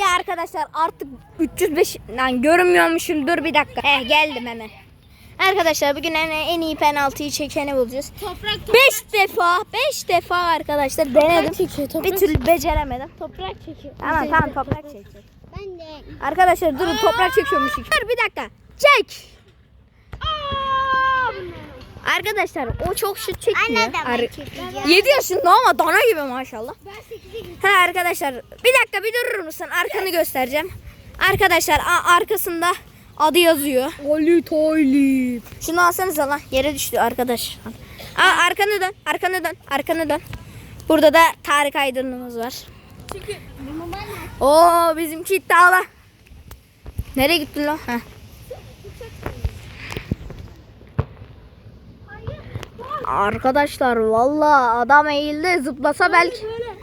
Ya arkadaşlar artık 305 lan görünmüyormuşum. Dur bir dakika. Eh geldim hemen. Arkadaşlar bugün en, en iyi penaltıyı çekeni bulacağız. Toprak 5 defa, 5 defa arkadaşlar denedim. çekiyor, toprak Bir türlü beceremedim. Toprak çekiyor. Tamam tamam toprak çekeceğiz. Ben de. Arkadaşlar durun toprak çekiyormuş. Dur bir dakika. Çek. Arkadaşlar o çok şut çekmiyor. Anne de ben Ar- çekeceğim. 7 yaşında ama dana gibi maşallah. Ben 8'e gittim. Ha arkadaşlar bir dakika bir durur musun? Arkanı göstereceğim. Arkadaşlar arkasında adı yazıyor. Ali Toylip. Şunu alsanıza lan. Yere düştü arkadaş. Aa, arkanı dön. Arkanı dön. Arkanı dön. Burada da Tarık Aydın'ımız var. Çünkü. Oo bizimki iddialı. Nereye gittin lan? Heh. Arkadaşlar valla adam eğildi zıplasa belki Böyle.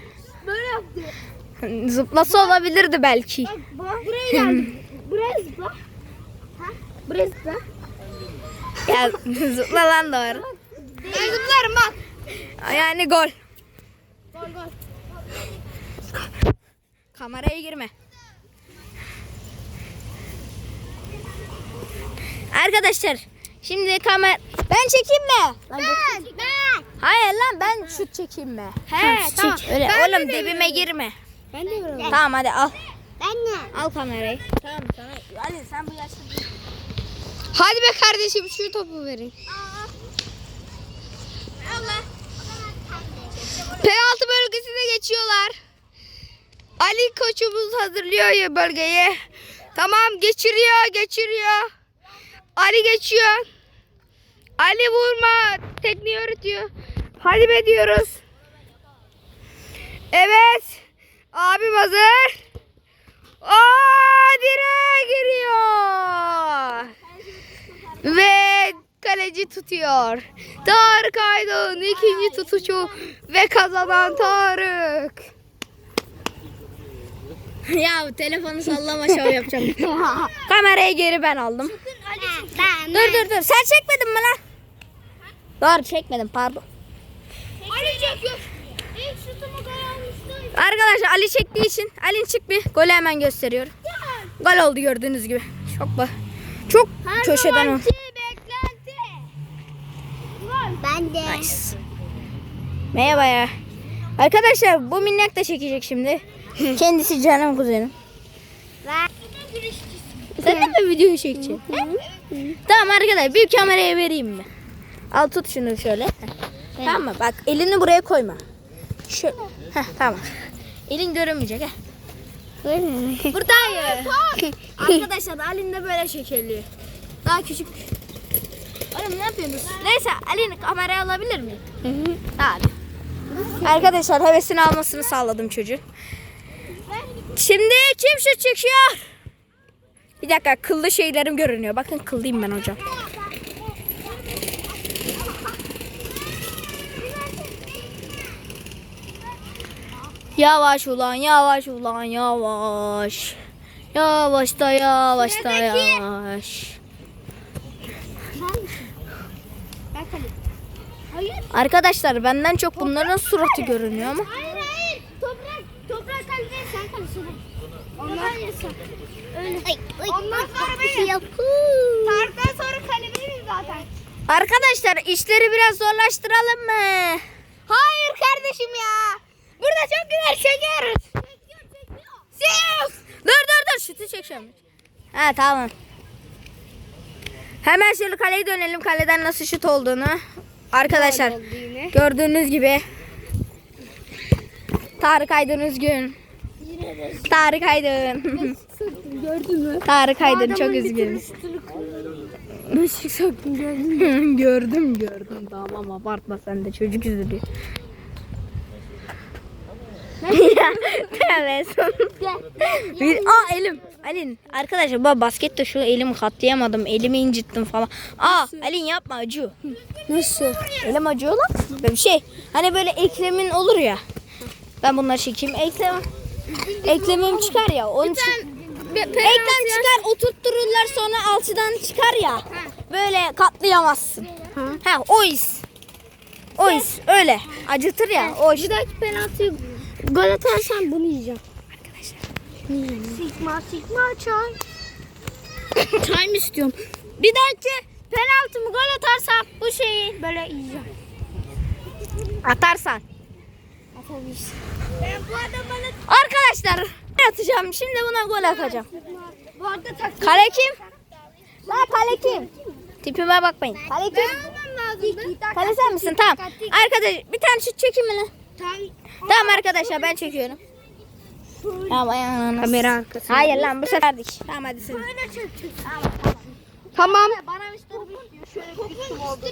Böyle yaptı. zıplasa olabilirdi belki. Bak bak. Buraya geldi. Buraya zıpla. Ha? Buraya zıpla. Ya zıpla lan doğru. Ben zıplarım bak. Yani gol. Gol gol. Kameraya girme. Arkadaşlar şimdi kamer ben çekeyim mi? Lan. Ben. Ben. Hayır lan ben şut çekeyim mi? He, şut tamam. çek. Öyle Ben de oğlum demiyorum. dibime girme. Ben de vururum. Tamam hadi al. Ben de. Al kamerayı. Tamam sana. Ali sen bu yaşta Hadi be kardeşim şu topu verin. Allah. Penaltı bölgesine geçiyorlar. Ali koçumuz hazırlıyor ya bölgeyi. Tamam geçiriyor geçiriyor. Ali geçiyor. Ali vurma. Tekniği öğretiyor. Hadi be diyoruz. Evet. Abim hazır. Aa direğe giriyor. Ve kaleci tutuyor. Tarık Aydın ikinci tutuşu ve kazanan Tarık. ya telefonu sallama şov yapacağım. Kamerayı geri ben aldım. Ben Dur dur dur. Sen çekmedin mi lan? Doğru çekmedim pardon. Ali çekiyor. İlk şutumu gol almıştı. Arkadaşlar Ali çektiği için Ali'nin çık bir golü hemen gösteriyorum. Gol oldu gördüğünüz gibi. Çok ba çok köşeden o. beklenti. Ben de. Nice. Merhaba ya. Arkadaşlar bu minnak da çekecek şimdi. Kendisi canım kuzenim. Sen de mi video çekeceksin? Tamam arkadaşlar büyük kameraya vereyim mi? Al tut şunu şöyle. Heh. Tamam mı? Bak elini buraya koyma. Şu. Heh, tamam. Elin görünmeyecek. Heh. Buradayım. Arkadaşlar Ali'nin de böyle şekerliyor. Daha küçük. Oğlum ne yapıyorsunuz? Neyse Ali'nin kamerayı alabilir miyim? Abi. Arkadaşlar hevesini almasını sağladım çocuğu. Şimdi kim şut çekiyor? Bir dakika kıllı şeylerim görünüyor. Bakın kıllıyım ben hocam. Yavaş ulan yavaş ulan yavaş. Yavaş da yavaş da yavaş. Hayır. Arkadaşlar benden çok bunların suratı görünüyor ama. Hayır hayır. Toprak toprak kalede sen kalesene. Onlar yasak. Öyle. Ondan sonra benim. Tarık'tan sonra kale benim zaten. Arkadaşlar işleri biraz zorlaştıralım mı? Hayır kardeşim ya. Burada çok güzel çekiyoruz. Çekiyor çekiyor. Zeus. Dur dur dur şutu çekeceğim. Ha tamam. Hemen şöyle kaleye dönelim kaleden nasıl şut olduğunu. Arkadaşlar gördüğünüz gibi Tarık Aydın üzgün. Tarık Aydın. Gördün mü? Tarık Aydın çok üzgün. Işık söktüm gördün mü? gördüm gördüm tamam abartma sen de çocuk üzülüyor. Tövbe. Bir, aa elim. Alin arkadaşlar bu baskette şu elimi katlayamadım. Elimi incittim falan. Aa Alin yapma acıyor. Nasıl? Elim acıyor lan. Böyle bir şey. Hani böyle eklemin olur ya. Ben bunları çekeyim. Eklem. Eklemim çıkar ya. Onun için. Eklem çıkar oturttururlar sonra alçıdan çıkar ya. Böyle katlayamazsın. Ha o his. O his öyle. Acıtır ya o iş. Bir dahaki penaltıyı gol atarsan bunu yiyeceğim. Sigma sigma çay. çay mı istiyorum? Bir dahaki penaltı mı gol atarsam bu şeyi böyle yiyeceğim. Atarsan. Atabilirsin. Ben bu adamı Arkadaşlar atacağım. Şimdi buna gol atacağım. bu arada. Kale kim? La kale kim? Tipime bakmayın. Kale kim? Kale sen misin? Tamam. Arkadaş bir tane şut çekeyim mi lan? Tamam. Tamam arkadaşlar ben çekiyorum. Tamam ayağına. Kamera arkası. Hayır lan bu seferdik. Tamam hadi sen. Böyle çöktük. Tamam. Bana diyor. Şöyle bir oldu.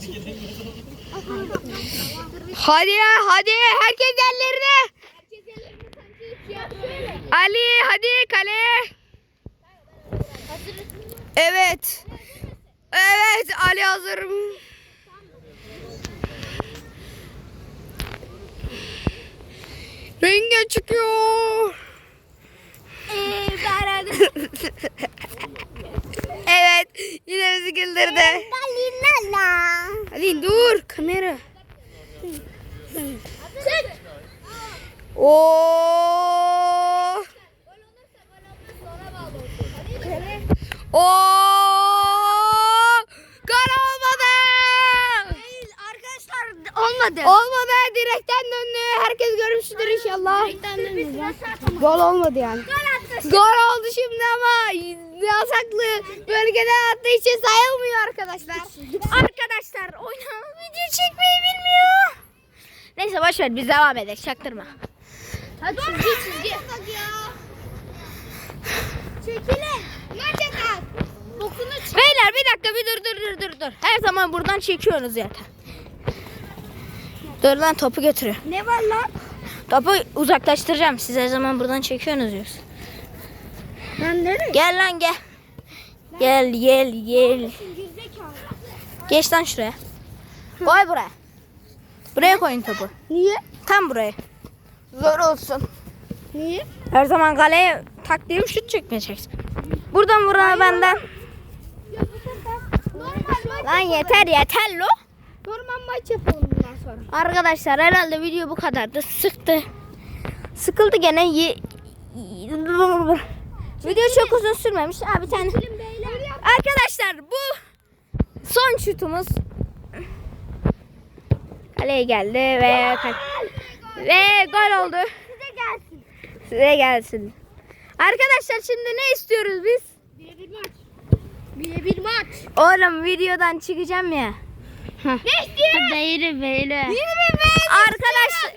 Çekiyor? Hadi ya hadi herkes yerlerine. Herkes ellerini sanki ya şöyle. Ali hadi kale. Hazır. Evet. Evet Ali hazırım. Renge çıkıyor. Ben evet yine bizi güldürdü. Balinala. Ali dur kamera. Oo. Oo. Gol olmadı. Arkadaşlar olmadı. Olmadı direkten döndü. Herkes görmüştür inşallah. Gol olmadı yani. Gol oldu şimdi ama yasaklı bölgeden attığı için sayılmıyor arkadaşlar. Arkadaşlar oynama video çekmeyi bilmiyor. Neyse boş ver biz devam edelim çaktırma. Hadi çizgi çizgi. Çekilin. Bokunu çek. Beyler bir dakika bir dur dur dur dur dur. Her zaman buradan çekiyorsunuz zaten. Dur lan topu götürüyor. Ne var lan? Topu uzaklaştıracağım. Siz her zaman buradan çekiyorsunuz diyorsun. Ben nereye? Gel lan gel. Gel gel gel. Gerizekalı. Geç lan şuraya. Koy buraya. Buraya koyun topu. Niye? Tam buraya. Zor olsun. Niye? Her zaman kaleye taktiğim şut çekmeyeceksin. Buradan vurana benden. Normal maç. Lan yeter yeter lo. Normal maç yapalım. Arkadaşlar herhalde video bu kadardı. Sıktı. Sıkıldı gene. Ye... Video çok uzun sürmemiş. Abi tane. Arkadaşlar bu son şutumuz. Kaleye geldi ve ve gol oldu. Size gelsin. Size gelsin. Arkadaşlar şimdi ne istiyoruz biz? Bire bir maç. Bire bir maç. Oğlum videodan çıkacağım ya. Ne istiyor? Beyri beyri. Arkadaşlar.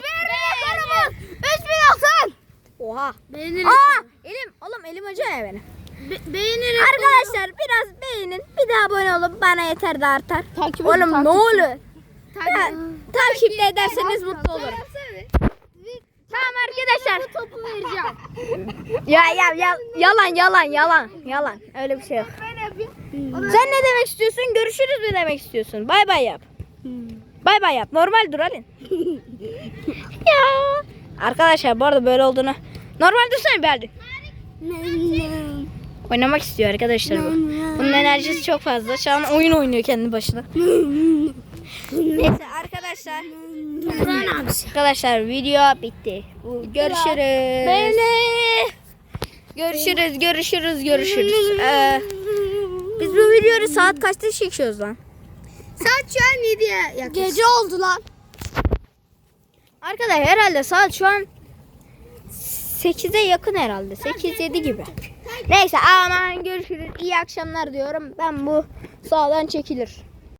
Oha. Beğenirim. Aa elim oğlum elim acıyor ya benim. Be- beğenirim. Arkadaşlar biraz beğenin. Bir daha abone olun. Bana yeter de artar. Takip Oğlum ne olur. Takip. takip de ederseniz mutlu olurum. Tamam arkadaşlar. Topu vereceğim. Ya ya ya yalan yalan yalan yalan. Öyle bir şey yok. Sen ne demek istiyorsun? Görüşürüz mü demek istiyorsun? Bay bay yap. Bay bay yap. Normal dur Alin. ya. Arkadaşlar bu arada böyle olduğunu normal dursana bir Alin. Oynamak istiyor arkadaşlar bu. Bunun enerjisi çok fazla. Şu an oyun oynuyor kendi başına. Neyse arkadaşlar. Arkadaşlar video bitti. Görüşürüz. Görüşürüz, görüşürüz, görüşürüz. Ee, biz bu videoyu saat kaçta çekiyoruz lan? Saat şu an 7'ye yakın. Gece oldu lan. Arkadaşlar herhalde saat şu an 8'e yakın herhalde. 8-7 gibi. Neyse aman görüşürüz. İyi akşamlar diyorum. Ben bu sağdan çekilir.